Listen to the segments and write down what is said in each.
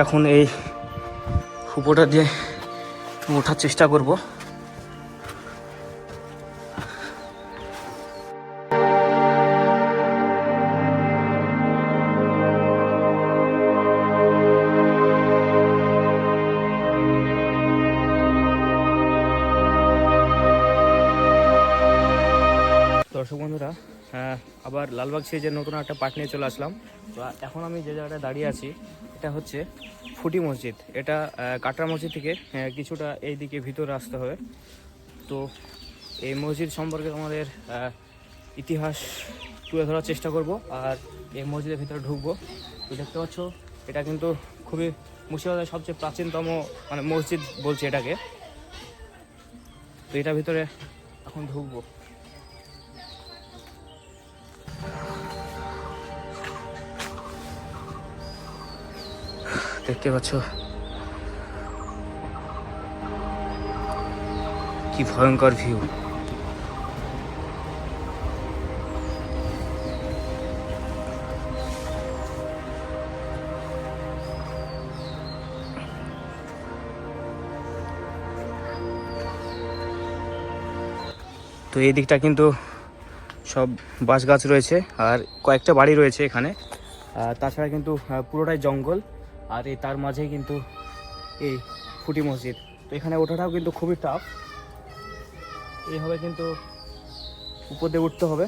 এখন এই উপরটা দিয়ে ওঠার চেষ্টা করব। আবার লালবাগ সিরিজের নতুন একটা পার্ট নিয়ে চলে আসলাম। তো এখন আমি যে জায়গাটায় দাঁড়িয়ে আছি, এটা হচ্ছে ফুটি মসজিদ। এটা কাটরা মসজিদ থেকে কিছুটা এই দিকে ভিতরে আসতে হবে। তো এই মসজিদ সম্পর্কে আমাদের ইতিহাস তুলে ধরার চেষ্টা করব আর এই মসজিদের ভিতরে ঢুকবো। তো দেখতে পাচ্ছ, এটা কিন্তু খুবই মুর্শিদাবাদের সবচেয়ে প্রাচীনতম মানে মসজিদ বলছে এটাকে। তো এটার ভিতরে এখন ঢুকবো। দেখতে পাচ্ছ? কি ভয়ঙ্কর ভিউ তো এই দিকটা কিন্তু সব বাঁশ গাছ রয়েছে, আর কয়েকটা বাড়ি রয়েছে এখানে। তাছাড়া কিন্তু পুরোটাই জঙ্গল। আর এই তার মাঝেই কিন্তু এই ফুটি মসজিদ। তো এখানে ওঠাটাও কিন্তু খুবই টাফ এইভাবে কিন্তু উপর দিয়ে উঠতে হবে।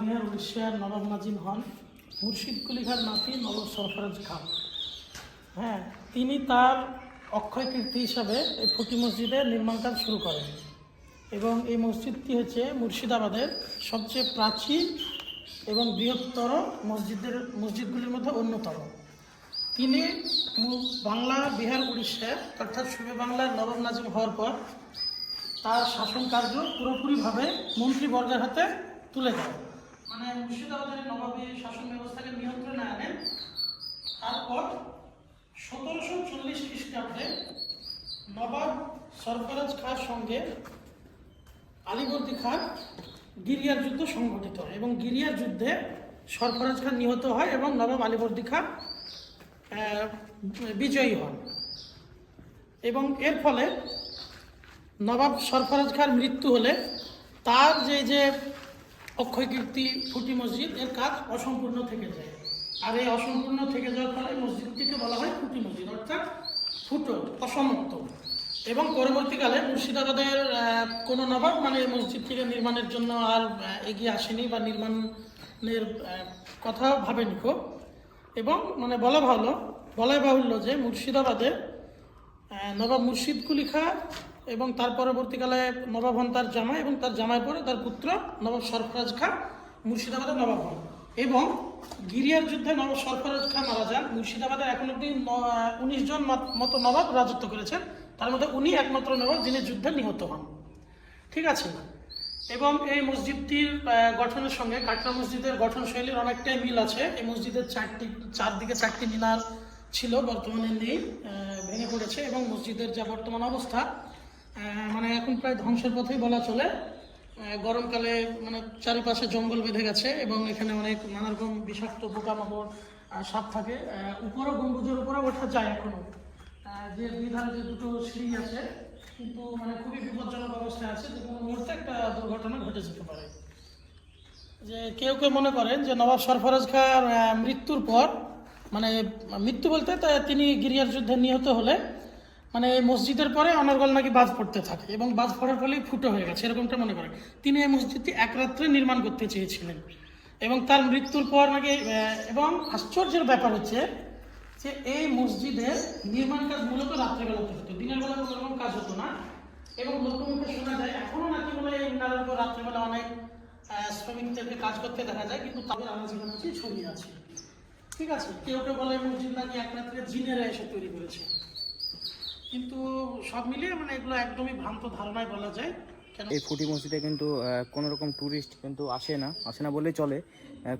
বিহার, উড়িষ্যার নবাব নাজিম হন। মুর্শিদ কুলিখার নাতি নবাব সরফরাজ খান। হ্যাঁ তিনি তার অক্ষয় কীর্তি হিসাবে এই ফটি মসজিদের নির্মাণ কাজ শুরু করেন। এবং এই মসজিদটি হচ্ছে মুর্শিদাবাদের সবচেয়ে প্রাচীন এবং বৃহত্তর মসজিদের, মসজিদগুলির মধ্যে অন্যতম। তিনি বাংলা, বিহার উড়িষ্যার অর্থাৎ শুভে বাংলার নবাব নাজিম হওয়ার পর তার শাসন কার্য পুরোপুরিভাবে মন্ত্রীবর্গের হাতে তুলে দেয় মানে মুর্শিদাবাদের নবাবী শাসন ব্যবস্থাকে নিয়ন্ত্রণে আনেন তারপর সতেরোশো চল্লিশ খ্রিস্টাব্দে নবাব সরফরাজ খাঁর সঙ্গে আলিবর্দী খান গিরিয়ার যুদ্ধ সংঘটিত হয় এবং গিরিয়ার যুদ্ধে সরফরাজ খান নিহত হয় এবং নবাব আলিবর্দী খান বিজয়ী হন। এবং এর ফলে নবাব সরফরাজ খার মৃত্যু হলে তার যে যে অক্ষয় কীর্তি ফুটি মসজিদ, এর কাজ অসম্পূর্ণ থেকে যায়। আর এই অসম্পূর্ণ থেকে যাওয়ার ফলে মসজিদটিকে বলা হয় ফুটি মসজিদ, অর্থাৎ ফুটো, অসমাপ্ত। এবং পরবর্তীকালে মুর্শিদাবাদের কোনো নবাব মানে এই মসজিদটিকে নির্মাণের জন্য আর এগিয়ে আসেনি বা নির্মাণের কথা ভাবেনি খুব। এবং মানে বলা ভালো বলাই বাহুল্য যে মুর্শিদাবাদে নবাব মুর্শিদ খা এবং তার পরবর্তীকালে নবাব হন তার জামাই এবং তার জামাই পরে তার পুত্র নবাব সরফরাজ খান মুর্শিদাবাদের নবাব হন। এবং গিরিয়ার যুদ্ধে নবাব সরফরাজ খান মারা যান। মুর্শিদাবাদের এখন অব্দি উনিশ জন মত- নবাব রাজত্ব করেছেন। তার মধ্যে উনি একমাত্র নবাব যিনি যুদ্ধে নিহত হন। ঠিক আছে? এবং এই মসজিদটির গঠনের সঙ্গে কাটরা মসজিদের গঠন শৈলীর অনেকটাই মিল আছে। এই মসজিদের চারটি, চারদিকে চারটি মিনার ছিল, বর্তমানে নেই ভেঙে পড়েছে এবং মসজিদের যা বর্তমান অবস্থা মানে এখন প্রায় ধ্বংসের পথেই বলা চলে। গরমকালে মানে চারিপাশে জঙ্গল বেঁধে গেছে এবং এখানে অনেক নানা রকম বিষাক্ত পোকামাকড় সাপ থাকে। উপরও গম্বুজের উপরে ওঠা যায় এখনও যে ধারে যে দুটো সিঁড়ি আছে, কিন্তু মানে খুবই বিপজ্জনক অবস্থায় আছে। যে কোনো মুহূর্তে একটা দুর্ঘটনা ঘটে যেতে পারে। যে কেউ কেউ মনে করেন যে নবাব সরফরাজ খার মৃত্যুর পর মানে মৃত্যু বলতে তিনি গিরিয়ার যুদ্ধে নিহত হলে মানে এই মসজিদের পরে অনর্গল নাকি বাজ পড়তে থাকে এবং বাজ পড়ার ফলেই ফুটো হয়ে গেছে, এরকমটা মনে করেন। তিনি এই মসজিদটি এক রাত্রে নির্মাণ করতে চেয়েছিলেন। এবং তার মৃত্যুর পর নাকি এবং আশ্চর্যের ব্যাপার হচ্ছে যে এই মসজিদের নির্মাণ কাজ মূলত রাত্রেবেলাতে হতো দিনের বেলা কোনো রকম কাজ হতো না। এবং লোকমুখে শোনা যায় এখনও নাকি বলে এই মিনারের উপর রাত্রেবেলা অনেক শ্রমিকদেরকে কাজ করতে দেখা যায়, কিন্তু তাদের আনাজ আছে ছড়িয়ে আছে। ঠিক আছে? কেউ কেউ বলে মসজিদ নাকি এক রাত্রে জিনেরা এসে তৈরি করেছে। কিন্তু সব মিলিয়ে মানে এগুলো একদমই ভ্রান্ত ধারণায় বলা যায়। এই ফুটি মসজিদে কিন্তু কোনো রকম ট্যুরিস্ট কিন্তু আসে না আসে না বললেই চলে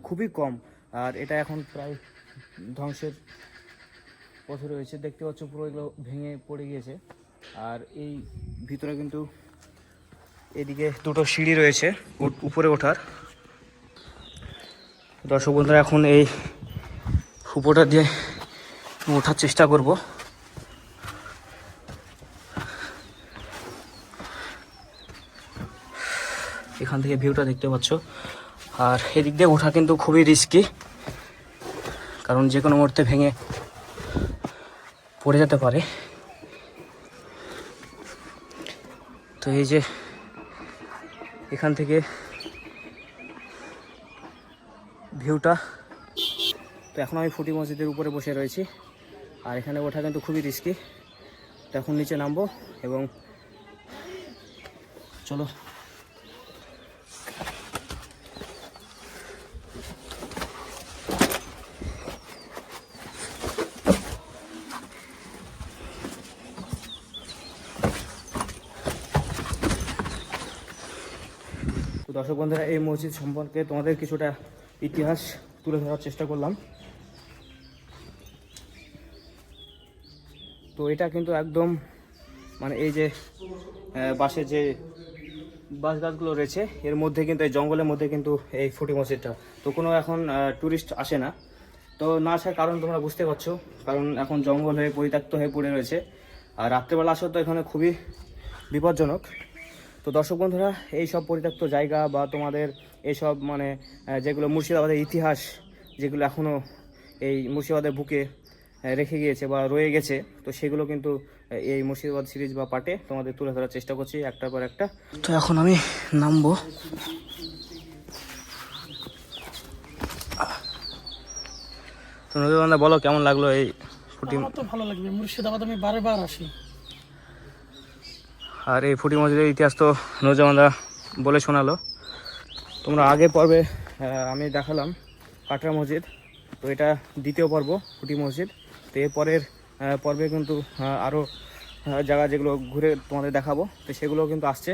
খুবই কম। আর এটা এখন প্রায় ধ্বংসের পথে রয়েছে। দেখতে পাচ্ছ পুরো এগুলো ভেঙে পড়ে গিয়েছে। আর এই ভিতরে কিন্তু এদিকে দুটো সিঁড়ি রয়েছে উপরে ওঠার। দর্শক বন্ধুরা, এখন এই উপরটা দিয়ে ওঠার চেষ্টা করব। এখান থেকে ভিউটা দেখতে পাচ্ছ। আর এদিক দিয়ে ওঠা কিন্তু খুবই রিস্কি কারণ যে কোনো মুহূর্তে ভেঙে পড়ে যেতে পারে। তো এই যে এখান থেকে ভিউটা তো এখন আমি ফুটি মসজিদের উপরে বসে রয়েছি। আর এখানে ওঠা কিন্তু খুবই রিস্কি তো এখন নিচে নামবো এবং চলো দর্শক বন্ধুরা, এই মসজিদ সম্পর্কে তোমাদের কিছুটা ইতিহাস তুলে ধরার চেষ্টা করলাম। তো এটা কিন্তু একদম মানে এই যে বাঁশের যে বাঁশ গাছগুলো রয়েছে, এর মধ্যে কিন্তু, এই জঙ্গলের মধ্যে কিন্তু এই ফুটি মসজিদটা। তো কোনো এখন ট্যুরিস্ট আসে না। তো না আসার কারণ তোমরা বুঝতে পারছ, কারণ এখন জঙ্গল হয়ে পরিত্যক্ত হয়ে পড়ে রয়েছে। আর রাত্রেবেলা আসা তো এখানে খুবই বিপজ্জনক। তো দর্শক বন্ধুরা এই সব পরিত্যক্ত জায়গা বা তোমাদের এইসব মানে যেগুলো মুর্শিদাবাদের ইতিহাস যেগুলো এখনও এই মুর্শিদাবাদের বুকে রেখে গিয়েছে বা রয়ে গেছে তো সেগুলো কিন্তু এই মুর্শিদাবাদ সিরিজ বা পার্টে তোমাদের তুলে ধরার চেষ্টা করছি একটার পর একটা। তো এখন আমি নামবো। তো নদীবান্ধা বলো কেমন লাগল এই তো ভালো লাগবে মুর্শিদাবাদ আমি বারবার আসি। আর এই ফুটি মসজিদের ইতিহাস তো নৌজামানদা বলে শোনালো। তোমরা আগে পর্বে আমি দেখালাম কাটরা মসজিদ। তো এটা দ্বিতীয় পর্ব, ফুটি মসজিদ। তো এর পরের পর্বে কিন্তু আরও জায়গা যেগুলো ঘুরে তোমাদের দেখাবো, তো সেগুলো কিন্তু আসছে।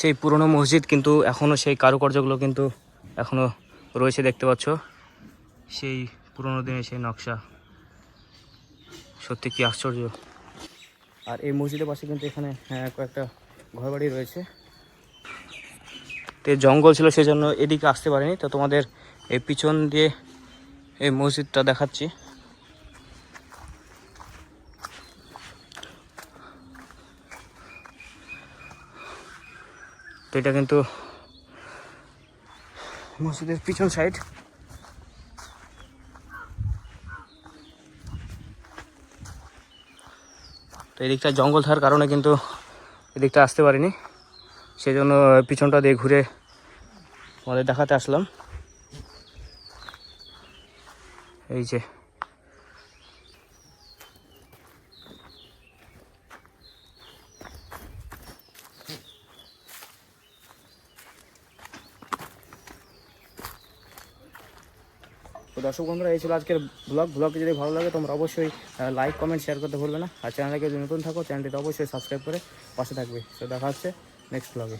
সেই পুরনো মসজিদ কিন্তু এখনও সেই কারুকার্যগুলো কিন্তু এখনও রয়েছে, দেখতে পাচ্ছ। সেই পুরনো দিনের সেই নকশা। সত্যি কি আশ্চর্য। আর এই মসজিদের পাশে কিন্তু এখানে হ্যাঁ, কয়েকটা ঘরবাড়ি রয়েছে। তো জঙ্গল ছিল সেই জন্য এদিকে আসতে পারিনি। তো তোমাদের এই পিছন দিয়ে এই মসজিদটা দেখাচ্ছি। এটা কিন্তু মসজিদের পিছন সাইড তো এদিকটা জঙ্গল থাকার কারণে কিন্তু এদিকটা আসতে পারিনি। সেই জন্য পিছনটা দিয়ে ঘুরে আমাদের দেখাতে আসলাম। এই যে তো দর্শক বন্ধুরা, এই ছিল আজকের ব্লগ ব্লগটি যদি ভালো লাগে, তোমরা অবশ্যই লাইক কমেন্ট শেয়ার করতে ভুলবে না। আর চ্যানেলটাকে যদি নতুন থাকো চ্যানেলটিতে অবশ্যই সাবস্ক্রাইব করে পাশে থাকবে। তো দেখা হচ্ছে নেক্সট ব্লগে